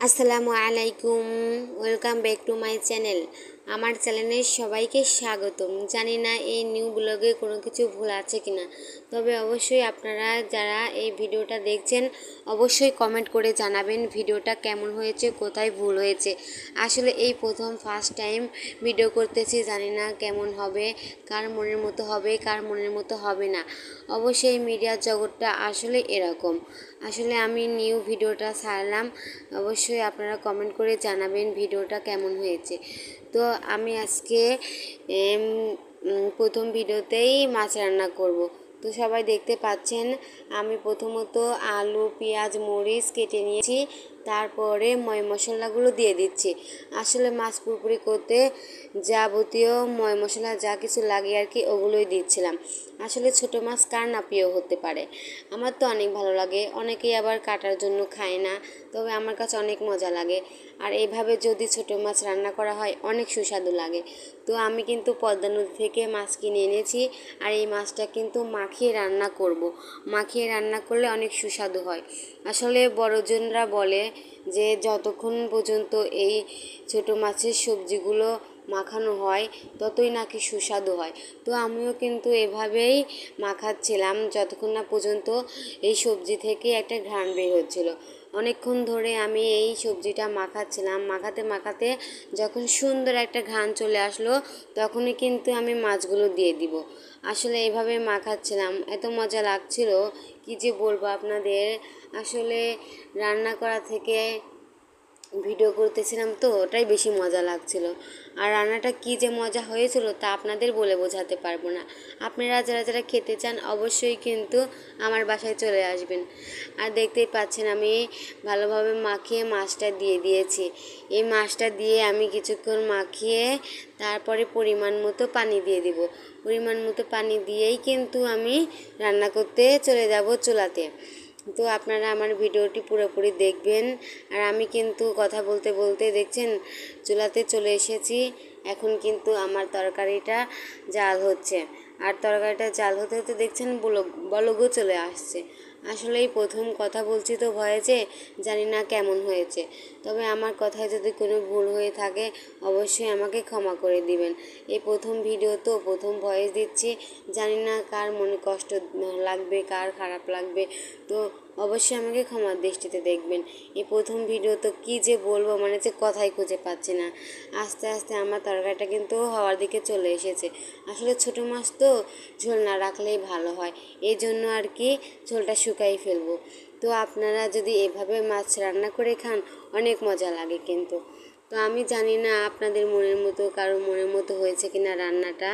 আসসালামু আলাইকুম welcome back to my channel. আমার চ্যানেলে সবাইকে স্বাগতম। জানি না এই নিউ ব্লগে কোনো কিছু ভুল আছে কি না তবে অবশ্যই আপনারা যারা এই ভিডিওটা দেখছেন, অবশ্যই কমেন্ট করে জানাবেন ভিডিওটা কেমন হয়েছে, কোথায় ভুল হয়েছে। আসলে এই প্রথম ফার্স্ট টাইম ভিডিও করতেছি, জানি না কেমন হবে, কার মনের মতো হবে, কার মনের মতো হবে না। অবশ্যই মিডিয়ার জগৎটা আসলে এরকম। আসলে আমি নিউ ভিডিওটা ছাড়লাম, অবশ্যই আপনারা কমেন্ট করে জানাবেন ভিডিওটা কেমন হয়েছে। তো আমি আজকে প্রথম ভিডিওতেই মাছ রান্না করব। তো সবাই দেখতে পাচ্ছেন, আমি প্রথমত আলু, পেঁয়াজ, মরিচ কেটে নিয়েছি। তারপরে ময় মশলাগুলো দিয়ে দিচ্ছি। আসলে মাছ পুরোপুরি করতে যাবতীয় ময় মশলা যা কিছু লাগে আর কি, ওগুলোই দিচ্ছিলাম। আসলে ছোট মাছ কার না প্রিয় হতে পারে? আমার তো অনেক ভালো লাগে, অনেকেই আবার কাটার জন্য খায় না, তবে আমার কাছে অনেক মজা লাগে। আর এইভাবে যদি ছোট মাছ রান্না করা হয়, অনেক সুস্বাদু লাগে। তো আমি কিন্তু পদ্মা নদী থেকে মাছ কিনে এনেছি, আর এই মাছটা কিন্তু মাখিয়ে রান্না করব। মাখিয়ে রান্না করলে অনেক সুস্বাদু হয়। আসলে বড়জনরা বলে যে যতক্ষণ পর্যন্ত এই ছোট মাছের সবজিগুলো মাখানো হয়, ততই নাকি সুস্বাদু হয়। তো আমিও কিন্তু এভাবেই মাখাচ্ছিলাম যতক্ষণ না পর্যন্ত এই সবজি থেকে একটা ঘ্রাণ বের হচ্ছিল। অনেকক্ষণ ধরে আমি এই সবজিটা মাখাচ্ছিলাম। মাখাতে মাখাতে যখন সুন্দর একটা ঘ্রাণ চলে আসলো, তখনই কিন্তু আমি মাছগুলো দিয়ে দিব। আসলে এভাবে মাখাচ্ছিলাম। এত মজা লাগছিল, কি যে বলব আপনাদের? আসলে রান্না করা থেকে ভিডিও করতেছিলাম তো, ওটাই বেশি মজা লাগছিল। আর রান্নাটা কী যে মজা হয়েছিল তা আপনাদের বলে বোঝাতে পারব না। আপনারা যারা যারা খেতে চান অবশ্যই কিন্তু আমার বাসায় চলে আসবেন। আর দেখতেই পাচ্ছেন আমি ভালোভাবে মাখিয়ে মাছটা দিয়ে দিয়েছি। এই মাছটা দিয়ে আমি কিছুক্ষণ মাখিয়ে তারপরে পরিমাণ মতো পানি দিয়ে দিব। পরিমাণ মতো পানি দিয়েই কিন্তু আমি রান্না করতে চলে যাব চুলাতে। তো আপনারা আমার ভিডিওটি পুরোপুরি দেখবেন। আর আমি কিন্তু কথা বলতে বলতে দেখছেন, চুলাতে চলে এসেছি। এখন কিন্তু আমার তরকারিটা জাল হচ্ছে। আর তরকারিটা জাল হতে হতে দেখছেন বলগও চলে আসছে। আসলে এই প্রথম কথা বলছি তো ভয়েছে জানি না কেমন হয়েছে। তবে আমার কথায় যদি কোনো ভুল হয়ে থাকে, অবশ্যই আমাকে ক্ষমা করে দিবেন। এই প্রথম ভিডিও তো প্রথম ভয়েস দিচ্ছি। জানি না কার মনে কষ্ট লাগবে, কার খারাপ লাগবে। তো অবশ্যই আমাকে ক্ষমার দৃষ্টিতে দেখবেন। এই প্রথম ভিডিও তো কী যে বলব মানে যে কথাই খুঁজে পাচ্ছি না। আস্তে আস্তে আমার তরকারিটা কিন্তু হওয়ার দিকে চলে এসেছে। আসলে ছোটো মাছ তো ঝোল না রাখলেই ভালো হয়। এই জন্য আর কি ঝোলটা শুকাই ফেলব। তো আপনারা যদি এভাবে মাছ রান্না করে খান, অনেক মজা লাগে কিন্তু। তো আমি জানি না আপনাদের মনের মতো, কারও মনের মতো হয়েছে কিনা রান্নাটা।